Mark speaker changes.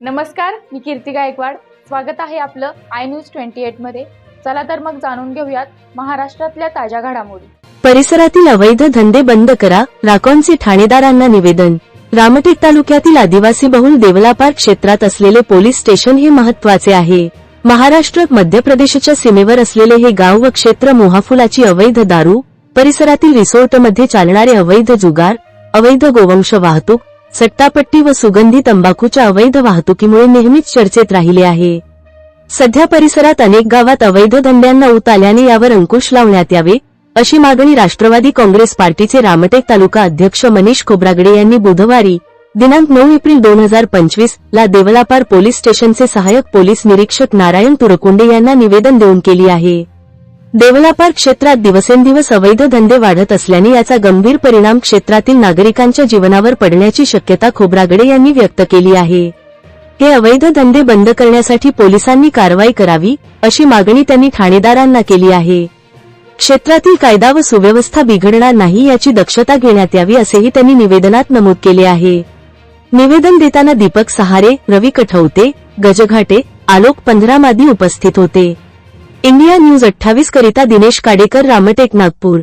Speaker 1: नमस्कार मी कीर्ती गायकवाड. स्वागत आहे आपलं आय न्यूज ट्वेंटी एटमध्ये. चला तर मग जाणून घेऊयात महाराष्ट्रातल्या ताज्या घडामोडी.
Speaker 2: परिसरातील अवैध धंदे बंद करा राकॉनचे ठाणेदारांना निवेदन. रामटेक तालुक्यातील आदिवासी बहुल देवलापार क्षेत्रात असलेले पोलीस स्टेशन हे महत्त्वाचे आहे. महाराष्ट्र मध्य प्रदेशच्या सीमेवर असलेले हे गाव व क्षेत्र मोहाफुलाची अवैध दारू परिसरातील रिसोर्टमध्ये चालणारे अवैध जुगार अवैध गोवंश वाहतूक सट्टापट्टी व सुगंधी तंबाखूच्या अवैध वाहतुकीमुळे नेहमीच चर्चेत राहिले आहे. सध्या परिसरात अनेक गावात अवैध धंद्यांना उत आल्याने यावर अंकुश लावण्यात यावे अशी मागणी राष्ट्रवादी काँग्रेस पार्टीचे रामटेक तालुका अध्यक्ष मनीष खोब्रागडे यांनी बुधवारी दिनांक नऊ एप्रिल दोन हजार पंचवीस ला देवलापार पोलीस स्टेशनचे सहाय्यक पोलीस निरीक्षक नारायण तुरकुंडे यांना निवेदन देऊन केली आहे. देवलापार क्षेत्रात दिवसेंदिवस अवैध धंदे वाढत असल्याने याचा गंभीर परिणाम क्षेत्रातील नागरिकांच्या जीवनावर पडण्याची शक्यता खोब्रागडे यांनी व्यक्त केली आहे. हे अवैध धंदे बंद करण्यासाठी पोलिसांनी कारवाई करावी अशी मागणी त्यांनी ठाणेदारांना केली आहे. क्षेत्रातील कायदा व सुव्यवस्था बिघडणार नाही याची दक्षता घेण्यात यावी असेही त्यांनी निवेदनात नमूद केले आहे. निवेदन देताना दीपक सहारे रवी कठवते गजघाटे आलोक पंधरा मादी उपस्थित होते. इंडिया न्यूज अठ्ठावीस करिता दिनेश काडेकर रामटेक नागपूर.